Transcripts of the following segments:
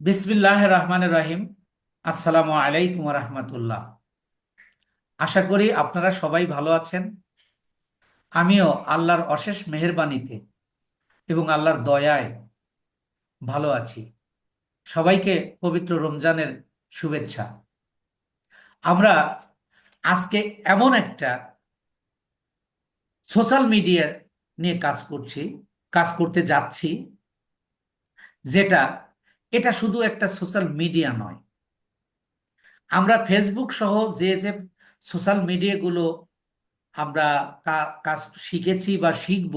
বিসমিল্লাহ রহমান রাহিম। আসসালামু আলাইকুম রহমতুল্লাহ। আশা করি আপনারা সবাই ভালো আছেন। আমিও আল্লাহর অশেষ মেহেরবানিতে এবং আল্লাহর দয়ায় ভালো আছি। সবাইকে পবিত্র রমজানের শুভেচ্ছা। আমরা আজকে এমন একটা সোশ্যাল মিডিয়া নিয়ে কাজ করছি, কাজ করতে যাচ্ছি। যেটা, এটা শুধু একটা সোশ্যাল মিডিয়া নয়। আমরা ফেসবুক সহ যে যে সোশ্যাল মিডিয়াগুলো আমরা কাজ শিখেছি বা শিখব,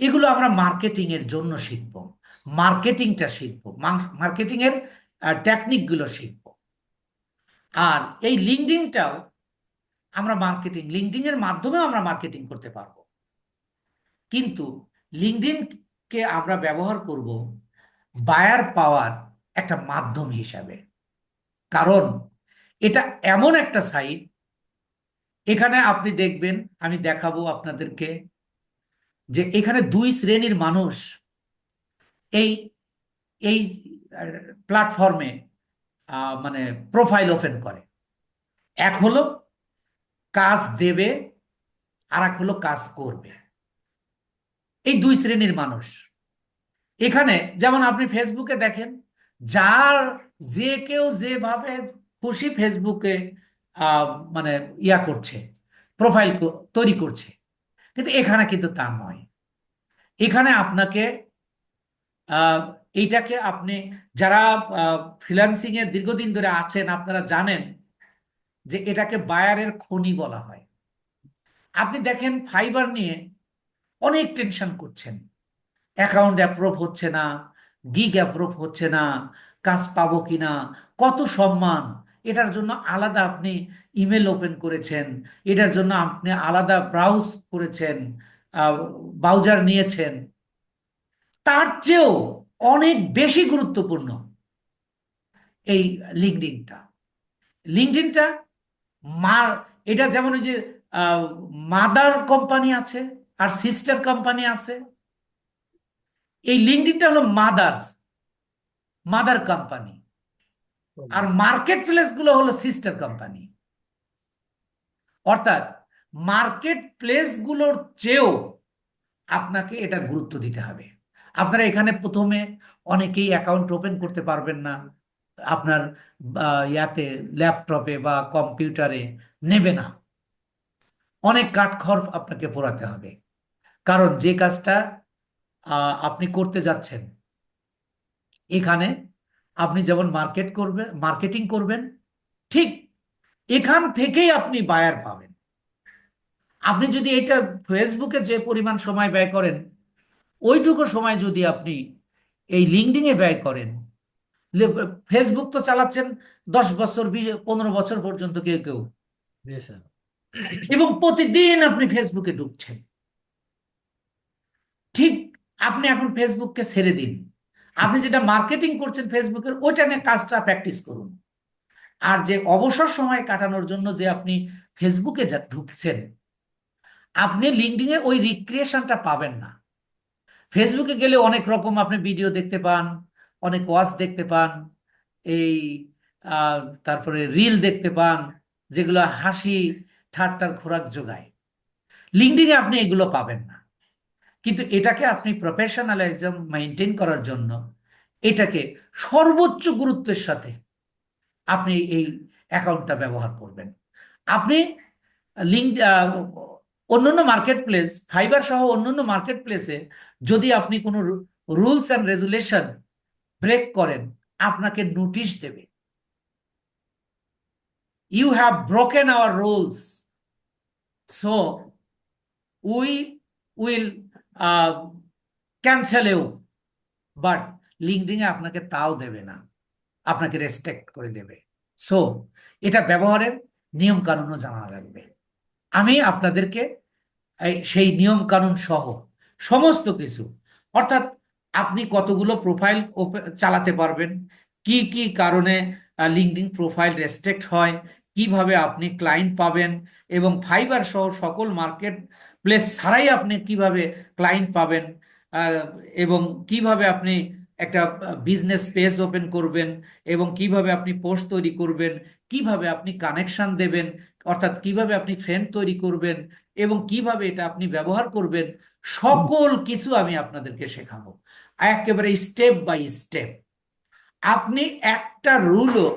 এগুলো আমরা মার্কেটিং এর জন্য শিখব মার্কেটিংটা শিখব মার্কেটিং এর টেকনিকগুলো শিখব। আর এই লিঙ্কডিংটাও আমরা মার্কেটিং লিঙ্কডিন এর মাধ্যমেও আমরা মার্কেটিং করতে পারব। কিন্তু লিঙ্কডিনকে আমরা ব্যবহার করব? বায়ার পাওয়ার একটা মাধ্যম হিসাবে। কারণ এটা এমন একটা সাইট এখানে আপনি দেখবেন, আমি দেখাবো আপনাদেরকে, যে এখানে দুই শ্রেণির মানুষ এই এই প্ল্যাটফর্মে মানে প্রোফাইল ওপেন করে। এক হলো কাজ দেবে আর এক হলো কাজ করবে। এই দুই শ্রেণির মানুষ। এখানে যেমন আপনি ফেসবুকে দেখেন, যার যে কেউ যেভাবে খুশি ফেসবুকে মানে ইয়া করছে প্রোফাইল তৈরি করছে, কিন্তু এখানে কিন্তু তা নয়। এখানে আপনাকে এইটাকে আপনি যারা ফ্রিল্যান্সিং এ দীর্ঘদিন ধরে আছেন, আপনারা জানেন যে এটাকে বায়ারের খনি বলা হয়। আপনি দেখেন ফাইবার নিয়ে অনেক টেনশন করছেন। অ্যাকাউন্ট অ্যাপ্রুভ হচ্ছে না গিগ অ্যাপ্রুভ হচ্ছে না, কাজ পাবো কিনা, কত সম্মান, এটার জন্য আলাদা আপনি ইমেল ওপেন করেছেন, এটার জন্য আপনি আলাদা ব্রাউজ করেছেন ব্রাউজার নিয়েছেন। তার চেয়েও অনেক বেশি গুরুত্বপূর্ণ এই লিঙ্কডিনটা লিঙ্কডিনটা মা, এটা যেমন ওই যে মাদার কোম্পানি আছে আর সিস্টার কোম্পানি আছে। এই লিঙ্কডিনটা হলো মাদার্স মাদার কোম্পানি আর মার্কেট প্লেসগুলো হলো সিস্টার কোম্পানি অর্থাৎ মার্কেট প্লেসগুলোর চেয়েও আপনাকে এটা গুরুত্ব দিতে হবে। আপনারা এখানে প্রথমে অনেকেই অ্যাকাউন্ট ওপেন করতে পারবেন না। আপনার ইয়াতে ল্যাপটপে বা কম্পিউটারে নেবে না। অনেক কাঠখড় আপনাকে পোড়াতে হবে। কারণ যে কাজটা আহ, আপনি করতে যাচ্ছেন এখানে আপনি যেমন মার্কেট করবেন মার্কেটিং করবেন ঠিক এখান থেকেই আপনি বায়ার পাবেন। আপনি যদি এটা ফেসবুকে যে পরিমাণ সময় ব্যয় করেন ওইটুকু সময় যদি আপনি এই লিঙ্কডিংয়ে ব্যয় করেন ফেসবুক তো চালাচ্ছেন দশ বছর বিশ পনেরো বছর পর্যন্ত কেউ কেউ। এবং প্রতিদিন আপনি ফেসবুকে ঢুকছেন। ঠিক আপনি এখন ফেসবুককে ছেড়ে দিন। আপনি যেটা মার্কেটিং করছেন ফেসবুকের ওইটা নিয়ে কাজটা প্র্যাকটিস করুন। আর যে অবসর সময় কাটানোর জন্য যে আপনি ফেসবুকে যা ঢুকছেন, আপনি লিঙ্কডিনে ওই রিক্রিয়েশনটা পাবেন না। ফেসবুকে গেলে অনেক রকম আপনি ভিডিও দেখতে পান, অনেক ওয়াচ দেখতে পান, এই তারপরে রিল দেখতে পান, যেগুলো হাসি, ঠাট্টার খোরাক যোগায়। লিঙ্কডিনে আপনি এগুলো পাবেন না। কিন্তু এটাকে আপনি প্রফেশনালিজম মেনটেন করার জন্য এটাকে সর্বোচ্চ গুরুত্বের সাথে আপনি এই অ্যাকাউন্টটা ব্যবহার করবেন। আপনি লিঙ্ক অন্যান্য মার্কেট প্লেস ফাইবার সহ অন্যান্য মার্কেট প্লেসে যদি আপনি কোনো রুলস অ্যান্ড রেজুলেশন ব্রেক করেন, আপনাকে নোটিশ দেবে। You have broken our rules so we will cancel you but LinkedIn এ আপনাকে তাও দেবে না। আপনাকে রেসপেক্ট করে দেবে। সো এটা ব্যবহারের নিয়ম কানুনও জানা লাগবে। আমি আপনাদেরকে সেই নিয়ম কানুন সহ সমস্ত কিছু, অর্থাৎ আপনি কতগুলো প্রোফাইল চালাতে পারবেন, কি কি কারণে লিঙ্কডিন প্রোফাইল রেস্ট্রিক্ট হয়, কীভাবে আপনি ক্লায়েন্ট পাবেন, এবং ফাইবার সহ সকল মার্কেট প্লেস ছাড়াই আপনি কীভাবে ক্লায়েন্ট পাবেন এবং কীভাবে আপনি একটা বিজনেস পেজ ওপেন করবেন এবং কীভাবে আপনি পোস্ট তৈরি করবেন, কীভাবে আপনি কানেকশন দেবেন, অর্থাৎ কীভাবে আপনি ফ্রেন্ড তৈরি করবেন এবং কীভাবে এটা আপনি ব্যবহার করবেন, সকল কিছু আমি আপনাদেরকে শেখাবো। একেবারে স্টেপ বাই স্টেপ আপনি একটা রুলও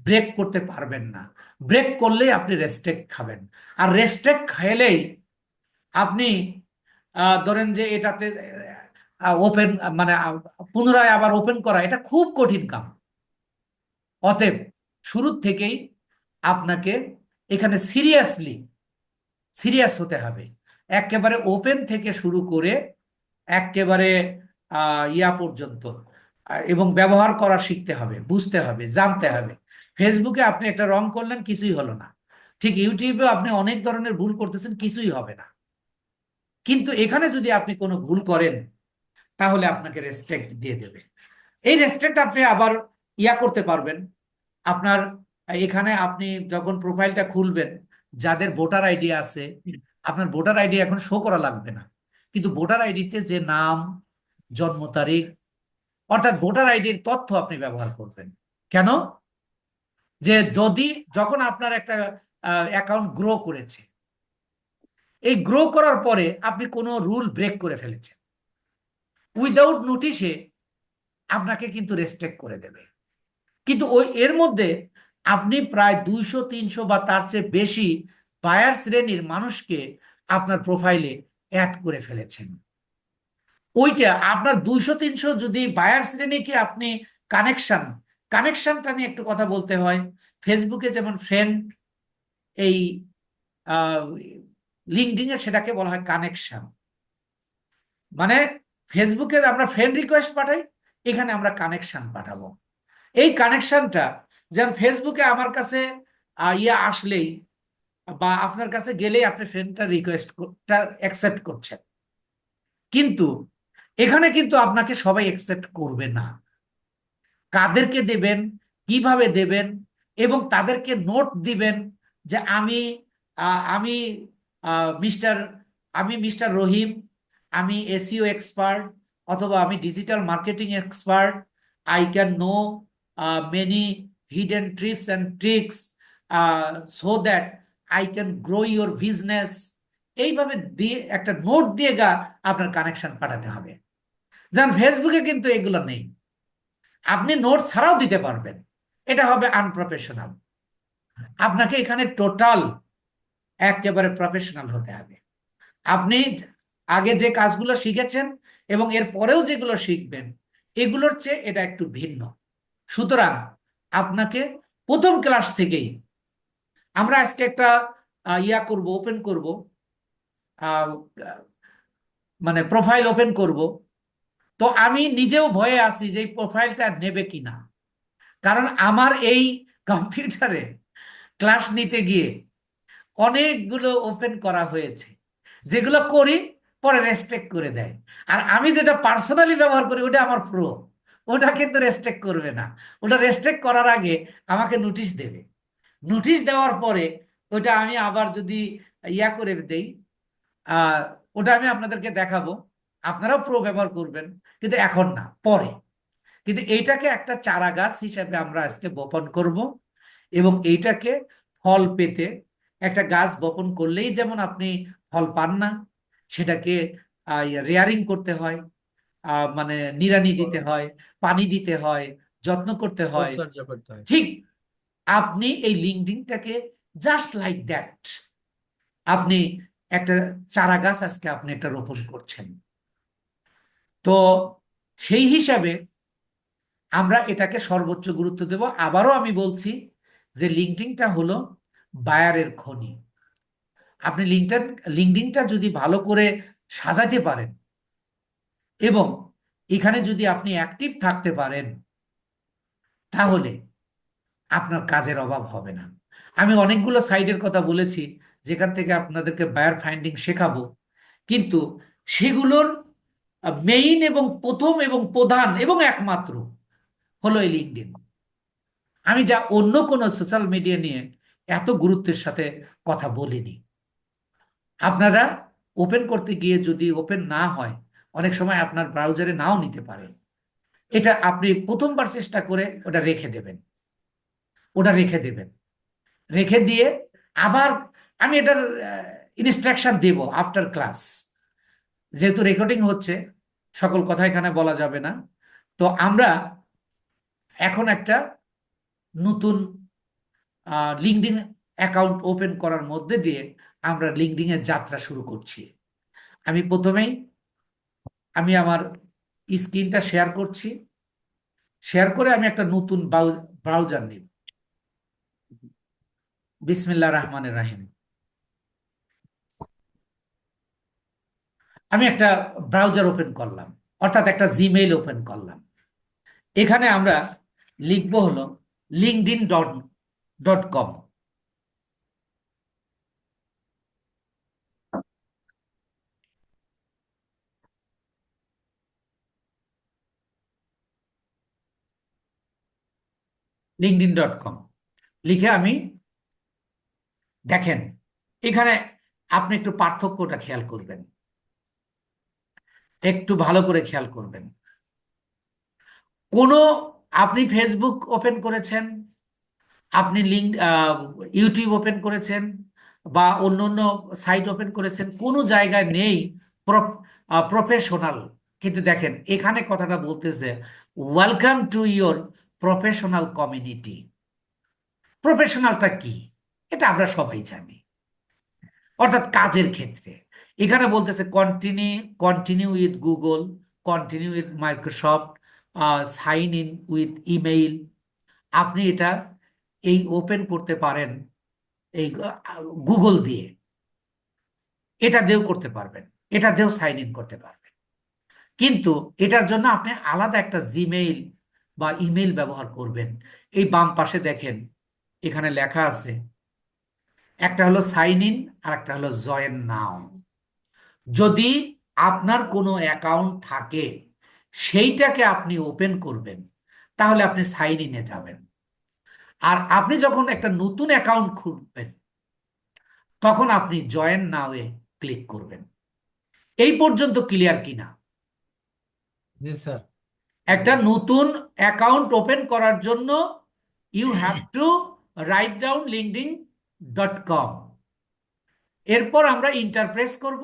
ব্রেক করতে পারবেন না। ব্রেক করলেই আপনি রেস্টেক খাবেন। আর রেস্টেক খেলেই আপনি ধরেন যে এটাতে ওপেন মানে পুনরায় আবার ওপেন করা, এটা খুব কঠিন কাম। অতএব শুরুর থেকেই আপনাকে এখানে সিরিয়াসলি সিরিয়াস হতে হবে। একেবারে ওপেন থেকে শুরু করে একেবারে ইয়া পর্যন্ত এবং ব্যবহার করা শিখতে হবে, বুঝতে হবে, জানতে হবে। ফেসবুকে আপনি একটা রং করলেন, কিছুই হলো না। ঠিক ইউটিউবে আপনি অনেক ধরনের ভুল করতেছেন, কিছুই হবে না। কিন্তু এখানে যদি আপনি কোনো ভুল করেন, তাহলে আপনাকে রেস্ট্রেক্ট দিয়ে দেবে। এই রেস্ট্রেক্ট আপনি আবার ইয়া করতে পারবেন। আপনার, এখানে আপনি যখন প্রোফাইলটা খুলবেন, যাদের ভোটার আইডি আছে, আপনার ভোটার আইডি এখন শো করা লাগবে না। কিন্তু ভোটার আইডিতে যে নাম, জন্ম তারিখ, অর্থাৎ ভোটার আইডির তথ্য আপনি ব্যবহার করবেন। কেন? যে যদি, যখন আপনার একটা অ্যাকাউন্ট গ্রো করেছে এই গ্রো করার পরে আপনি কোনো রুল ব্রেক করে ফেলেছেন। উইদাউট নোটিশে আপনাকে কিন্তু রেস্ট্রিক্ট করে দেবে। কিন্তু ওই এর মধ্যে আপনি প্রায় দুইশো, তিনশো বা তার চেয়ে বেশি বায়ার শ্রেণির মানুষকে আপনার প্রোফাইলে অ্যাড করে ফেলেছেন। ওইটা আপনার দুইশো, তিনশো যদি বায়ার শ্রেণীকে আপনি কানেকশন কানেকশনটা নিয়ে একটু কথা বলতে হয়। ফেসবুকে যেমন ফ্রেন্ড এই লিঙ্কডিং এ সেটাকে বলা হয় কানেকশন মানে ফেসবুকে আমরা ফ্রেন্ড রিকোয়েস্ট পাঠাই, এখানে আমরা কানেকশন পাঠাবো। এই কানেকশনটা যেমন ফেসবুকে আমার কাছে ইয়ে আসলেই বা আপনার কাছে গেলেই আপনি ফ্রেন্ডটা রিকোয়েস্টটা অ্যাকসেপ্ট করছেন। কিন্তু এখানে কিন্তু আপনাকে সবাই অ্যাকসেপ্ট করবে না। কাদেরকে দেবেন, কীভাবে দেবেন এবং তাদেরকে নোট দিবেন যে আমি আমি মিস্টার, আমি মিস্টার রহিম, আমি এসিও এক্সপার্ট অথবা আমি digital marketing expert I can know many hidden trips and tricks so that I can grow your business এইভাবে দিয়ে, একটা নোট দিয়ে গা আপনার কানেকশন পাঠাতে হবে। যেমন ফেসবুকে কিন্তু এগুলো নেই। আপনি নোট ছাড়াও দিতে পারবেন। এটা হবে আনপ্রফেশনাল আপনাকে এখানে টোটাল একেবারে প্রফেশনাল হতে হবে। আপনি আগে যে কাজগুলো শিখেছেন এবং এর পরেও যেগুলো শিখবেন, এগুলোর চেয়ে এটা একটু ভিন্ন। সুতরাং আপনাকে প্রথম ক্লাস থেকেই আমরা আজকে একটা ইয়া করব ওপেন করব মানে প্রোফাইল ওপেন করব। তো আমি নিজেও ভয়ে আছি যে এই প্রোফাইলটা নেবে কিনা। কারণ আমার এই কম্পিউটারে ক্লাস নিতে গিয়ে অনেকগুলো ওপেন করা হয়েছে, যেগুলো করি, পরে রেস্ট্রিক্ট করে দেয়। আর আমি যেটা পার্সোনালি ব্যবহার করি, ওটা আমার প্রো ওটা কিন্তু রেস্ট্রিক্ট করবে না। ওটা রেস্ট্রিক্ট করার আগে আমাকে নোটিশ দেবে। নোটিশ দেওয়ার পরে ওটা আমি আবার যদি ইয়া করে দেই ওটা আমি আপনাদেরকে দেখাবো। আপনারাও প্রো ব্যবহার করবেন, কিন্তু এখন না, পরে। কিন্তু এইটাকে একটা চারা গাছ হিসাবে আমরা আজকে বপন করব এবং এইটাকে ফল পেতে একটা গাছ বপন করলেই যেমন আপনি ফল পান না সেটাকে রেয়ারিং করতে হয় আহ, মানে নিড়ানি দিতে হয় পানি দিতে হয় যত্ন করতে হয়। করতে হয়। ঠিক আপনি এই লিঙ্কডিনটাকে জাস্ট লাইক দ্যাট আপনি একটা চারা গাছ আজকে আপনি একটা রোপণ করছেন। তো সেই হিসাবে আমরা এটাকে সর্বোচ্চ গুরুত্ব দেব। আবারও আমি বলছি যে লিঙ্কডিনটা হলো বায়ারের খনি। আপনি লিঙ্কটা লিঙ্কডিনটা যদি ভালো করে সাজাতে পারেন এবং এখানে যদি আপনি অ্যাক্টিভ থাকতে পারেন, তাহলে আপনার কাজের অভাব হবে না। আমি অনেকগুলো সাইডের কথা বলেছি, যেখান থেকে আপনাদেরকে বায়ার ফাইন্ডিং শেখাবো। কিন্তু সেগুলোর মেইন এবং প্রথম এবং প্রধান এবং একমাত্র হলো এই লিঙ্কডিন আমি যা অন্য কোনো সোশ্যাল মিডিয়া নিয়ে এত গুরুত্বের সাথে কথা বলিনি। আপনারা ওপেন করতে গিয়ে যদি ওপেন না হয়, অনেক সময় আপনার ব্রাউজারে নাও নিতে পারেন। এটা আপনি প্রথমবার চেষ্টা করে ওটা রেখে দেবেন। ওটা রেখে দেবেন। রেখে দিয়ে আবার আমি এটার ইনস্ট্রাকশন দেব আফটার ক্লাস যেহেতু রেকর্ডিং হচ্ছে, সকল কথা এখানে বলা যাবে না। তো আমরা এখন একটা নতুন লিঙ্কডিন অ্যাকাউন্ট ওপেন করার মধ্যে দিয়ে আমরা লিঙ্কডিং এর যাত্রা শুরু করছি। আমি প্রথমেই, আমি আমার স্ক্রিনটা শেয়ার করছি। শেয়ার করে আমি একটা নতুন ব্রাউজার নিব। বিসমিল্লাহ রহমানের রাহিম। আমি একটা ব্রাউজার ওপেন করলাম, অর্থাৎ একটা জিমেইল ওপেন করলাম। এখানে আমরা লিখব হলো LinkedIn dot dot com LinkedIn dot com লিখে আমি দেখেন, এখানে আপনি একটু পার্থক্যটা খেয়াল করবেন। একটু ভালো করে খেয়াল করবেন। কোনো, আপনি ফেসবুক ওপেন করেছেন? আপনি লিঙ্ক ইউটিউব ওপেন করেছেন বা অন্য অন্য সাইট ওপেন করেছেন, কোনো জায়গায় নেই প্রফেশনাল কিন্তু দেখেন, এখানে কথাটা বলতেছে welcome to your professional community প্রফেশনালটা কি? এটা আমরা সবাই জানি। অর্থাৎ কাজের ক্ষেত্রে। এখানে বলতেছে continue continue with Google continue with Microsoft sign in with email আপনি এটা এই ওপেন করতে পারেন, এই গুগল দিয়ে। এটা দিয়েও করতে পারবেন, এটা দিয়েও সাইন ইন করতে পারবেন। কিন্তু এটার জন্য আপনি আলাদা একটা জিমেইল বা ইমেল ব্যবহার করবেন। এই বাম পাশে দেখেন, এখানে লেখা আছে, একটা হলো সাইন ইন আর একটা হলো জয়েন নাও যদি আপনার কোনো অ্যাকাউন্ট থাকে, সেইটাকে আপনি ওপেন করবেন, তাহলে আপনি সাইন ইনে যাবেন। আর আপনি যখন একটা নতুন অ্যাকাউন্ট খুলবেন তখন আপনি জয়েন নাওয়ে ক্লিক করবেন। এই পর্যন্ত ক্লিয়ার কিনা জি স্যার একটা নতুন অ্যাকাউন্ট ওপেন করার জন্য you have to write down LinkedIn dot com এরপর আমরা ইন্টারপ্রেস করব।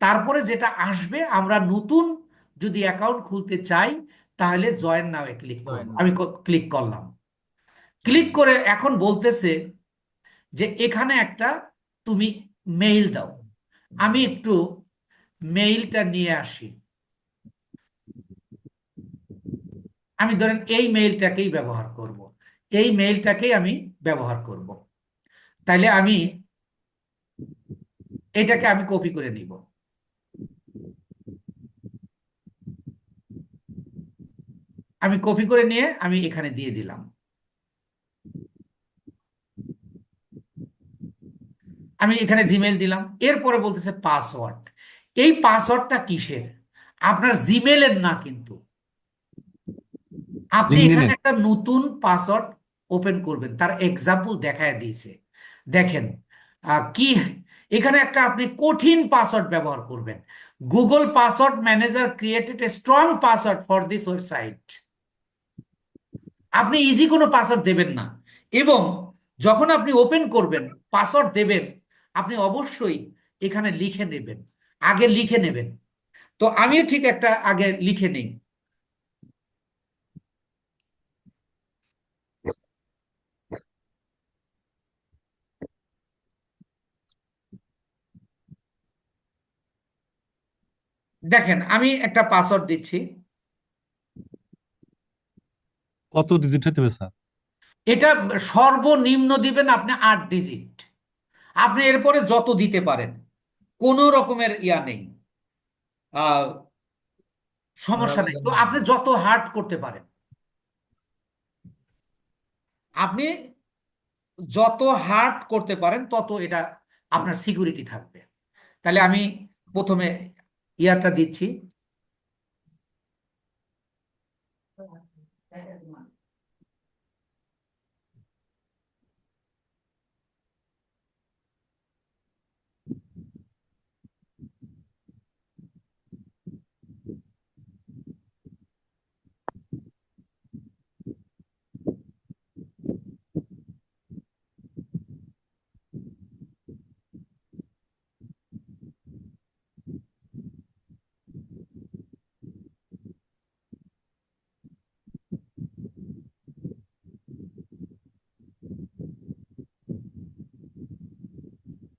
তারপরে যেটা আসবে আমরা নতুন যদি অ্যাকাউন্ট খুলতে চাই তাহলে জয়েন নাও ক্লিক করব। আমি ক্লিক করলাম। ক্লিক করে এখন বলতেছে যে এখানে একটা তুমি মেইল দাও আমি একটু মেইলটা নিয়ে আসি আমি ধরেন এই মেইলটাকেই ব্যবহার করব। এই মেইলটাকেই আমি ব্যবহার করব। তাইলে আমি এটাকে আমি কপি করে নিব আমি কপি করে নিয়ে আমি এখানে দিয়ে দিলাম আমি এখানে জিমেল দিলাম। এরপরে বলতেছে পাসওয়ার্ড এই পাসওয়ার্ডটা কিসের? আপনার জিমেলের না কিন্তু। আপনি এখানে একটা নতুন পাসওয়ার্ড ওপেন করবেন। তার এক্সাম্পল দেখায় দিয়েছে। দেখেন কি এখানে একটা আপনি কঠিন পাসওয়ার্ড ব্যবহার করবেন। Google password manager created a strong password for this website আপনি ইজি কোনো পাসওয়ার্ড দেবেন না। এবং যখন আপনি ওপেন করবেন পাসওয়ার্ড দেবেন আপনি অবশ্যই এখানে লিখে নেবেন আগে লিখে নেবেন। তো আমিও ঠিক একটা আগে লিখে নেই। দেখেন আমি একটা পাসওয়ার্ড দিচ্ছি। কত ডিজিট হতে হবে স্যার? এটা সর্বনিম্ন দিবেন আপনি আট ডিজিট আপনি এরপরে যত দিতে পারেন, কোনো রকমের ইয়া নেই। সমস্যা নেই। তো আপনি যত হার্ড করতে পারেন, আপনি যত হার্ড করতে পারেন, তত এটা আপনার সিকিউরিটি থাকবে। তাহলে আমি প্রথমে ইয়াটা দিচ্ছি।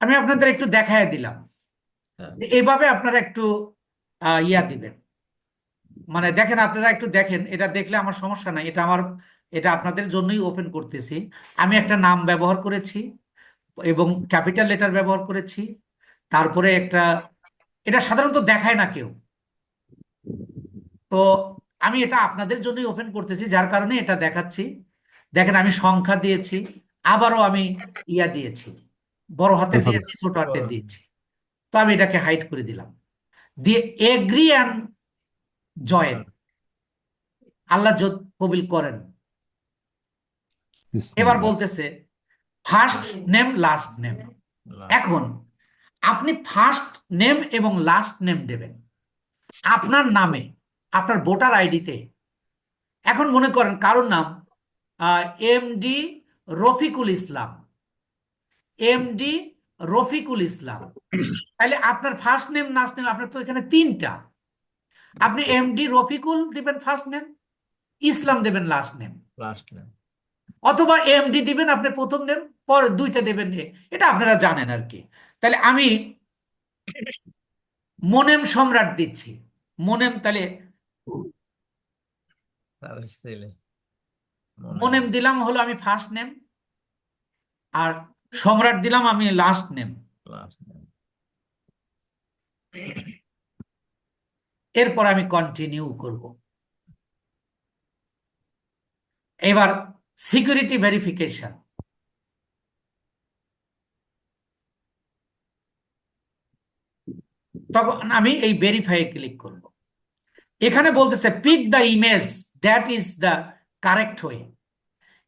আমি আপনাদের একটু দেখায় দিলাম। হ্যাঁ। যে এইভাবে আপনারা একটু ইয়া দিবেন। মানে দেখেন আপনারা একটু দেখেন এটা দেখলে আমার সমস্যা নাই এটা আমার এটা আপনাদের জন্যই ওপেন করতেছি। আমি একটা নাম ব্যবহার করেছি এবং ক্যাপিটাল লেটার ব্যবহার করেছি। তারপরে একটা এটা সাধারণত দেখায় না কেউ। তো আমি এটা আপনাদের জন্যই ওপেন করতেছি যার কারণে এটা দেখাচ্ছি। দেখেন আমি সংখ্যা দিয়েছি আবারও আমি ইয়া দিয়েছি। বড় হাতের দিয়েছি ছোট হাতের দিয়েছি। তো আমি এটাকে হাইড করে দিলাম। দিয়ে এগ্রি অ্যান্ড জয়েন আল্লাহ যদি কবিল করেন। এবার বলতেছে ফার্স্ট নেম লাস্ট নেম এখন আপনি ফার্স্ট নেম এবং লাস্ট নেম দেবেন। আপনার নামে আপনার ভোটার আইডিতে। এখন মনে করেন কারোর নাম M D Rafiqul Islam. M D Rafiqul Islam. তাহলে আপনার ফার্স্ট নেম লাস্ট নেম আপনার তো এখানে তিনটা। আপনি এম ডি রফিকুল দিবেন ফার্স্ট নেম ইসলাম দেবেন লাস্ট নেম লাস্ট নেম অথবা এমডি দিবেন আপনি প্রথম নেম পরে দুইটা দেবেন। এটা আপনারা জানেন আর কি। তাহলে আমি মোনেম সম্রাট দিচ্ছি। মোনেম তাহলে মোনেম দিলাম হলো আমি ফার্স্ট নেম আর সম্রাট দিলাম আমি লাস্ট নেম এরপর আমি কন্টিনিউ করব। এবার সিকিউরিটি ভেরিফিকেশন তখন আমি এই ভেরিফাই ক্লিক করব। এখানে বলতেছে pick the image that is the correct way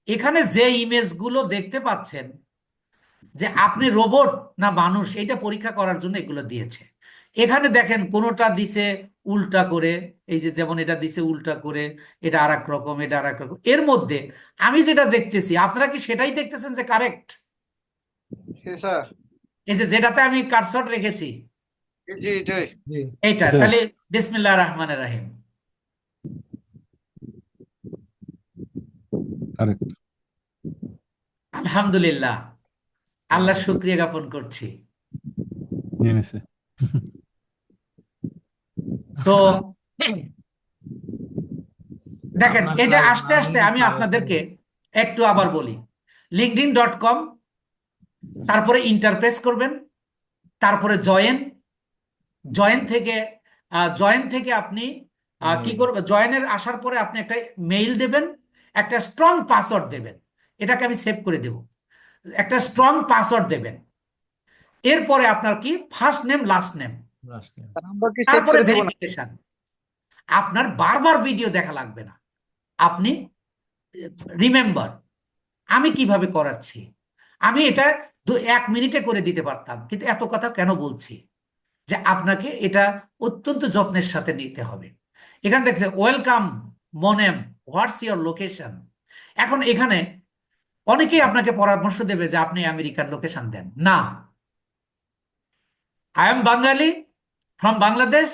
এখানে যে ইমেজগুলো দেখতে পাচ্ছেন যে আপনি রোবট না মানুষ এটা পরীক্ষা করার জন্য এগুলো দিয়েছে। এখানে দেখেন কোনোটা দিছে উল্টা করে এই যে যেমন এটা দিছে উল্টা করে এটা আর এক রকম এটা আর এক রকম। এর মধ্যে আমি যেটা দেখতেছি আপনারা কি সেটাই দেখতেছেন যে কারেক্ট স্যার। এই যে যেটাতে আমি কারসট রেখেছি। এইটা তাহলে বিসমিল্লাহ রহমানের রাহিম। আলহামদুলিল্লাহ। আল্লাহ শুক্রিয়া জ্ঞাপন করছি। তো দেখেন এটা আস্তে আস্তে আমি আপনাদেরকে একটু আবার বলি। লিঙ্কডিন ডট কম তারপরে ইন্টারফেস করবেন তারপরে জয়েন জয়েন থেকে জয়েন থেকে আপনি আহ, কি। করবেন জয়েনের আসার পরে আপনি একটা মেইল দেবেন একটা স্ট্রং পাসওয়ার্ড দেবেন। এটাকে আমি সেভ করে দেব। একটা স্ট্রং পাসওয়ার্ড দেবেন। এরপরে আপনার কি? ফার্স্ট নেম লাস্ট নেম তারপরে ভেরিফিকেশন আপনার বারবার ভিডিও দেখা লাগবে না। আপনি রিমেম্বার আমি কীভাবে করাচ্ছি? আমি এটা দু এক মিনিটে করে দিতে পারতাম কিন্তু এত কথা কেন বলছি? যে আপনাকে এটা অত্যন্ত যত্নের সাথে নিতে হবে। এখানে দেখছে welcome Monem what's your location এখন এখানে অনেকেই আপনাকে পরামর্শ দেবে যে আপনি আমেরিকার লোকেশন দেন। না। I am Bengali from Bangladesh.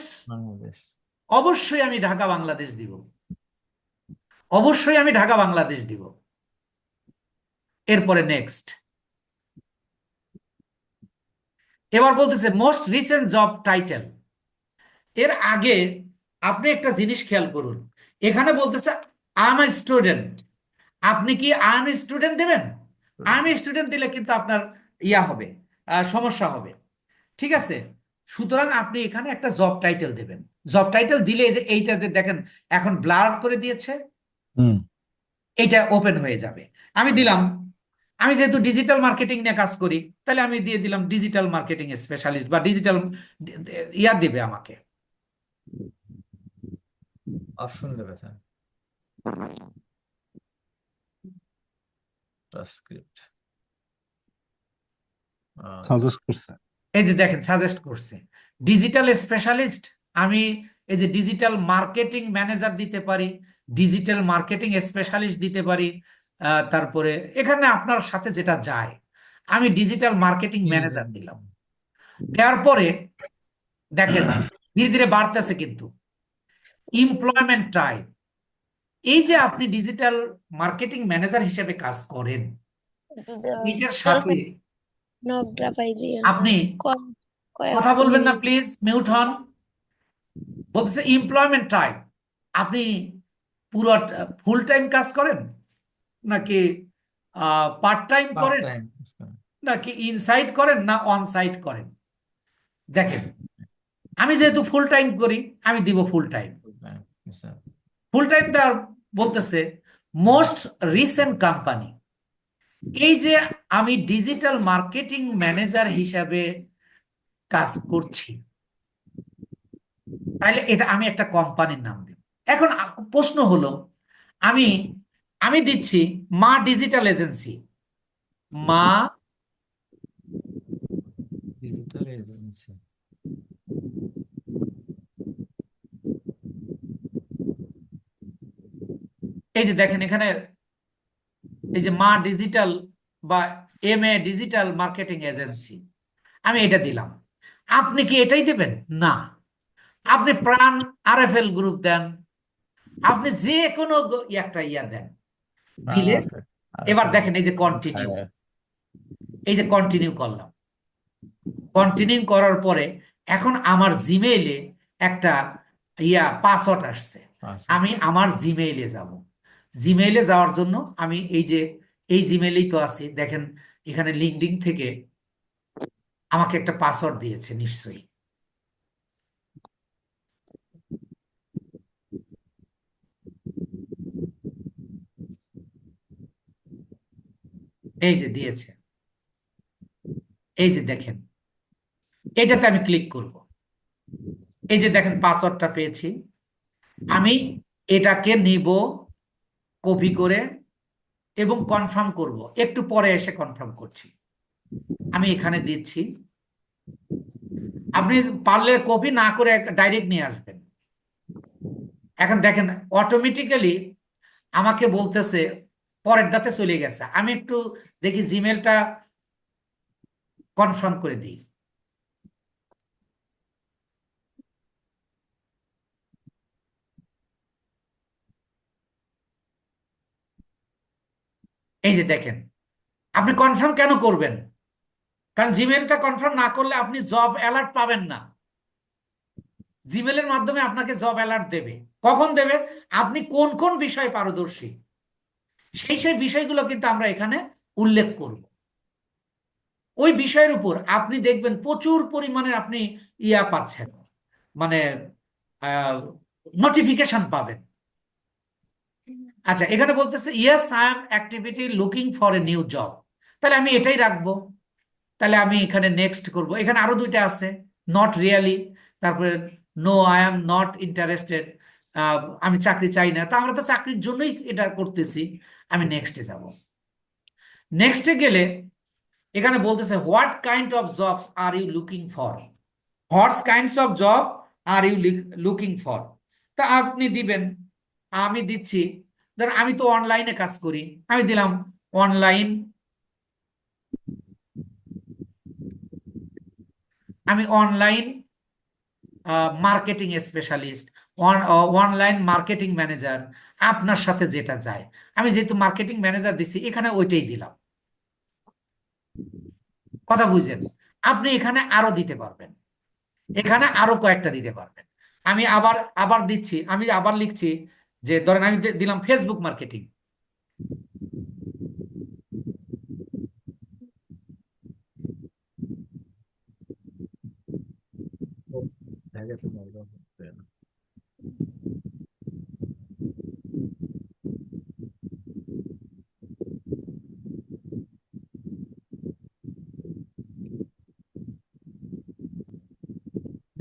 অবশ্যই আমি ঢাকা বাংলাদেশ দিব। অবশ্যই আমি ঢাকা বাংলাদেশ দিব। এরপরে নেক্সট এবার বলতেছে মোস্ট রিসেন্ট জব টাইটেল এর আগে আপনি একটা জিনিস খেয়াল করুন। এখানে বলতেছে আই এম স্টুডেন্ট আপনি কি আই এম স্টুডেন্ট দেবেন? আই এম স্টুডেন্ট দিলে কিন্তু আপনার ইয়া হবে সমস্যা হবে। ঠিক আছে? সুতরাং আপনি এখানে একটা জব টাইটেল দেবেন। জব টাইটেল দিলে যে এইটা যে দেখেন এখন ব্লার করে দিয়েছে হুম। এইটা ওপেন হয়ে যাবে। আমি দিলাম। আমি যেহেতু ডিজিটাল মার্কেটিং নিয়ে কাজ করি তাহলে আমি দিয়ে দিলাম ডিজিটাল মার্কেটিং স্পেশালিস্ট বা ডিজিটাল ইয়া দেবে আমাকে। অপশন দেবে স্যার ট্রান্সক্রিপ্ট সাজেস্ট করছে। এই যে দেখেন সাজেস্ট করছে। ডিজিটাল স্পেশালিস্ট আমি এই যে ডিজিটাল মার্কেটিং ম্যানেজার দিতে পারি ডিজিটাল মার্কেটিং স্পেশালিস্ট দিতে পারি আহ, তারপরে এখানে আপনার সাথে যেটা যায় আমি ডিজিটাল মার্কেটিং ম্যানেজার দিলাম। দেওয়ার পরে দেখেন ধীরে ধীরে বাড়তেছে কিন্তু। এমপ্লয়মেন্ট টাইপ এই যে আপনি ডিজিটাল মার্কেটিং ম্যানেজার হিসেবে কাজ করেন এটার সাথে আপনি কথা বলবেন না প্লিজ মিউট হন। বলতেছে এমপ্লয়মেন্ট টাইপ আপনি পুরো ফুল টাইম কাজ করেন? নাকি পার্ট টাইম করেন? টাইম নাকি ইনসাইড করেন না অন সাইট করেন? দেখেন আমি যেহেতু ফুল টাইম করি আমি দিব ফুল টাইম স্যার টাইম টাইমটা বলতেছে মোস্ট রিসেন্ট কোম্পানি এই যে আমি ডিজিটাল মার্কেটিং ম্যানেজার হিসাবে কাজ করছি তাহলে এটা আমি একটা কোম্পানির নাম দিব। এখন প্রশ্ন হলো, আমি আমি দিচ্ছি মা ডিজিটাল এজেন্সি মা ডিজিটাল এজেন্সি এই যে দেখেন এখানে এই যে মা ডিজিটাল বা M A digital marketing agency আমি এটা দিলাম। আপনি কি এটাই দেবেন? না। আপনি প্রাণ আরএফএল গ্রুপ দেন। আপনি যে কোনো একটা ইয়া দেন। দিলে এবার দেখেন এই যে কন্টিনিউ এই যে কন্টিনিউ করলাম। কন্টিনিউ করার পরে এখন আমার জিমেইলে একটা ইয়া পাসওয়ার্ড আসছে। আমি আমার জিমেইলে যাব। জিমেইলে যাওয়ার জন্য আমি এই যে, এই জিমেইলেই তো আছি। দেখেন, এখানে লিঙ্কডিন থেকে আমাকে একটা পাসওয়ার্ড দিয়েছে, নিশ্চয়ই। এই যে দিয়েছে। এই যে দেখেন, এটাতে আমি ক্লিক করব। এই যে দেখেন পাসওয়ার্ডটা পেয়েছি। আমি এটাকে নিব কপি করে এবং কনফার্ম করব। একটু পরে এসে কনফার্ম করছি। আমি এখানে দিচ্ছি। আপনি পারলে কপি না করে ডাইরেক্ট নিয়ে আসবেন। এখন দেখেন অটোমেটিক্যালি আমাকে বলতেছে, পরের পরেরটাতে চলে গেছে। আমি একটু দেখি জিমেলটা কনফার্ম করে দিই। এই যে দেখেন, আপনি কনফার্ম কেন করবেন? কারণ জিমেলটা কনফার্ম না করলে আপনি জব অ্যালার্ট পাবেন না। জিমেলের মাধ্যমে আপনাকে জব অ্যালার্ট দেবে। কখন দেবে? আপনি কোন কোন বিষয়ে পারদর্শী? সেই সেই বিষয়গুলো কিন্তু আমরা এখানে উল্লেখ করব। ওই বিষয়ের উপর আপনি দেখবেন প্রচুর পরিমাণে আপনি ইয়া পাচ্ছেন। মানে নোটিফিকেশন পাবেন। আচ্ছা এখানে বলতেছে yes I am activity looking for a new job তাহলে আমি এটাই রাখব। তাহলে আমি এখানে নেক্সট করব। এখানে আরও দুইটা আছে। নট রিয়ালি তারপরে no I am not interested আমি চাকরি চাই না। তা আমরা তো চাকরির জন্যই এটা করতেছি। আমি নেক্সটে যাব। নেক্সটে গেলে, এখানে বলতেছে what kind of jobs are you looking for what's kinds of job are you looking for তা আপনি দিবেন। আমি দিচ্ছি ধরেন আমি তো অনলাইনে কাজ করি। আমি দিলাম অনলাইন আমি online marketing specialist online marketing manager আপনার সাথে যেটা যায়। আমি যেহেতু মার্কেটিং ম্যানেজার দিছি, এখানে ওইটাই দিলাম। কথা বুঝছেন? আপনি এখানে আরও দিতে পারবেন। এখানে আরও কয়েকটা দিতে পারবেন। আমি আবার আবার দিচ্ছি, আমি আবার লিখছি যে ধরেন আমি দিলাম ফেসবুক মার্কেটিং।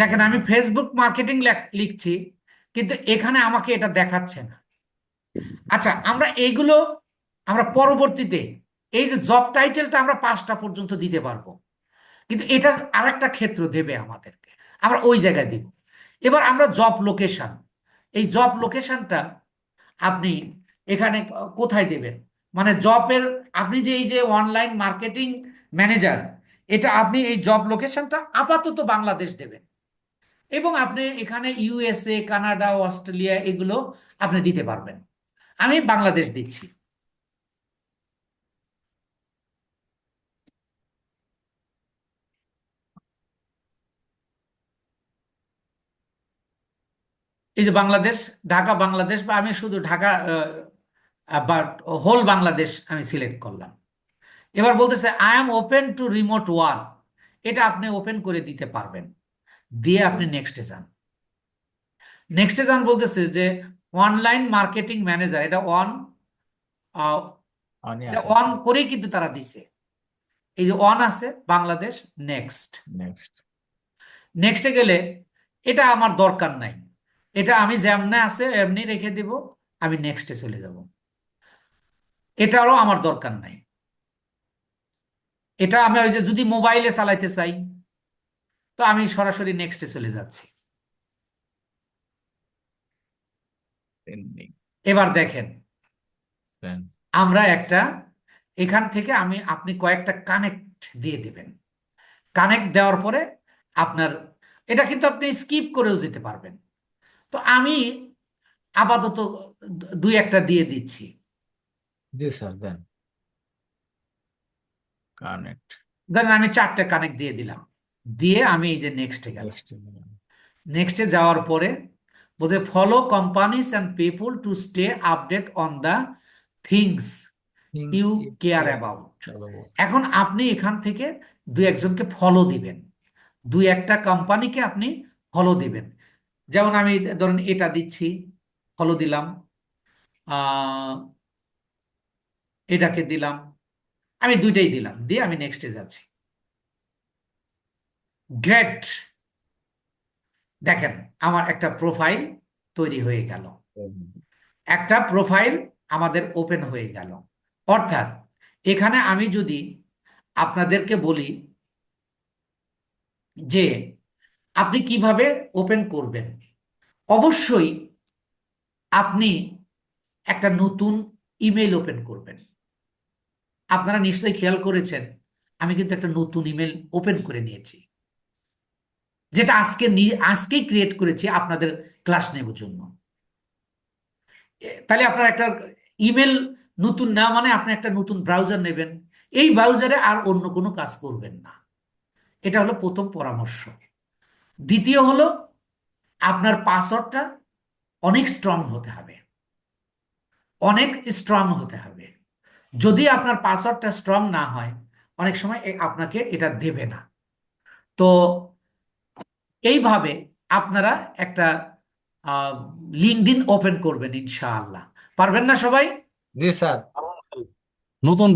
দেখেন আমি ফেসবুক মার্কেটিং লিখছি কিন্তু এখানে আমাকে এটা দেখাচ্ছে না। আচ্ছা আমরা এইগুলো আমরা পরবর্তীতে এই যে জব টাইটেলটা আমরা পাঁচটা পর্যন্ত দিতে পারব। কিন্তু এটার আরেকটা ক্ষেত্র দেবে আমাদেরকে। আমরা ওই জায়গায় দিব। এবার আমরা জব লোকেশন এই জব লোকেশনটা আপনি এখানে কোথায় দেবেন? মানে জবের আপনি যে এই যে অনলাইন মার্কেটিং ম্যানেজার এটা আপনি এই জব লোকেশনটা আপাতত বাংলাদেশ দেবেন। এবং আপনি এখানে ইউএসএ কানাডা অস্ট্রেলিয়া এগুলো আপনি দিতে পারবেন। আমি বাংলাদেশ দিচ্ছি। এই যে বাংলাদেশ, ঢাকা বাংলাদেশ, বা আমি শুধু ঢাকা বাট হোল বাংলাদেশ আমি সিলেক্ট করলাম। এবার বলতেছে I am open to remote work এটা আপনি ওপেন করে দিতে পারবেন। দিয়ে আপনি নেক্সটে যান। নেক্সটে যান বলতেছে যে অনলাইন মার্কেটিং ম্যানেজার এটা অন অন করেই কিন্তু তারা দিছে। এই যে অন আছে বাংলাদেশ নেক্সট নেক্সট নেক্সটে গেলে এটা আমার দরকার নাই। এটা আমি যেমনে আছে এমনি রেখে দিব আমি নেক্সটে চলে যাব। এটারও আমার দরকার নাই। এটা আমি ওই যে যদি মোবাইলে চালাইতে চাই তো আমি সরাসরি নেক্সটে চলে যাচ্ছি। এবার দেখেন আমরা একটা এখান থেকে আমি আপনি কয়েকটা কানেক্ট দিয়ে দিবেন। কানেক্ট দেওয়ার পরে আপনার এটা কিন্তু আপনি স্কিপ করেও যেতে পারবেন। তো আমি আপাতত দুই একটা দিয়ে দিচ্ছি। জি স্যার দেন কানেক্ট ধরেন আমি চারটে কানেক্ট দিয়ে দিলাম। দিয়ে আমি এই যে নেক্সটে গেলাম। নেক্সটে যাওয়ার পরে বলতে follow companies and people to stay update on the things you care about এখন আপনি এখান থেকে দুই একজনকে ফলো দিবেন। দুই একটা কোম্পানিকে আপনি ফলো দিবেন। যেমন আমি ধরুন এটা দিচ্ছি ফলো দিলাম আহ, এটাকে দিলাম আমি দুইটাই দিলাম দিয়ে আমি নেক্সটে যাচ্ছি। গ্রেট দেখেন, আমার একটা প্রোফাইল তৈরি হয়ে গেল। একটা প্রোফাইল আমাদের ওপেন হয়ে গেল। অর্থাৎ, এখানে আমি যদি আপনাদেরকে বলি যে, আপনি কীভাবে ওপেন করবেন? অবশ্যই আপনি একটা নতুন ইমেল ওপেন করবেন। আপনারা নিশ্চয়ই খেয়াল করেছেন, আমি কিন্তু একটা নতুন ইমেল ওপেন করে নিয়েছি। যেটা আজকে আজকেই ক্রিয়েট করেছি আপনাদের ক্লাস নেবার জন্য। তাহলে আপনার একটা ইমেল নতুন না মানে আপনি একটা নতুন ব্রাউজার নেবেন। এই ব্রাউজারে আর অন্য কোনো কাজ করবেন না। এটা হলো প্রথম পরামর্শ। দ্বিতীয় হলো, আপনার পাসওয়ার্ডটা অনেক স্ট্রং হতে হবে। অনেক স্ট্রং হতে হবে। যদি আপনার পাসওয়ার্ডটা স্ট্রং না হয়, অনেক সময় আপনাকে এটা দেবে না। তো এইভাবে আপনারা একটা লিঙ্কডিন ওপেন করবেন ইনশাআল্লাহ। পারবেন না সবাই? জি স্যার। নতুন